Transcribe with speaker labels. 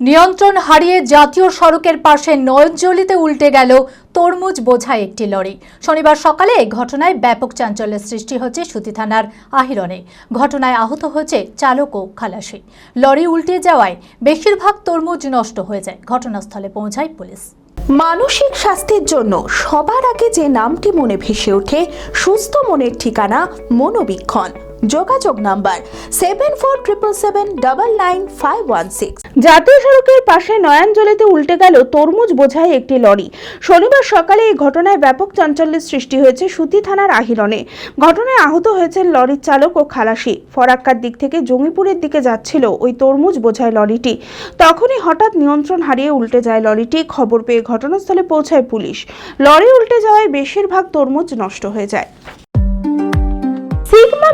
Speaker 1: নিয়ন্ত্রণ হারিয়ে জাতীয় সড়কের পাশে নয়নজলিতে উল্টে গেল তরমুজ বোঝাই একটি লরি। শনিবার সকালে এই ঘটনায় ব্যাপক চাঞ্চল্যের সৃষ্টি হচ্ছে সুতি থানার আহিরনে। ঘটনায় আহত হয়েছে চালক ও খালাসি। লরি উল্টে যাওয়ায় বেশিরভাগ তরমুজ নষ্ট হয়ে যায়। ঘটনাস্থলে পৌঁছায় পুলিশ।
Speaker 2: মানসিক স্বাস্থ্যের জন্য সবার আগে যে নামটি মনে ভেসে ওঠে, সুস্থ মনের ঠিকানা মনোবীক্ষণ। যোগাযোগ number seven four triple seven double nine five one six জাতীয় সড়কের পাশে নয়াঞ্জলিতে উল্টে গেল তরমুজ বোঝাই একটি লরি। শনিবার সকালে এই ঘটনায় ব্যাপক চাঞ্চল্যের সৃষ্টি হয়েছে সুতি থানার আহিরনে ঘটনায় আহত হয়েছেন লরির চালক ও খালাসি। ফরাক্কার দিক থেকে জঙ্গিপুরের দিকে যাচ্ছিল ওই তরমুজ বোঝাই লরিটি। তখনই হঠাৎ নিয়ন্ত্রণ হারিয়ে উল্টে যায় লরিটি। খবর পেয়ে ঘটনাস্থলে পৌঁছায় পুলিশ। লরি উল্টে যাওয়ায় বেশিরভাগ তরমুজ নষ্ট হয়ে যায়।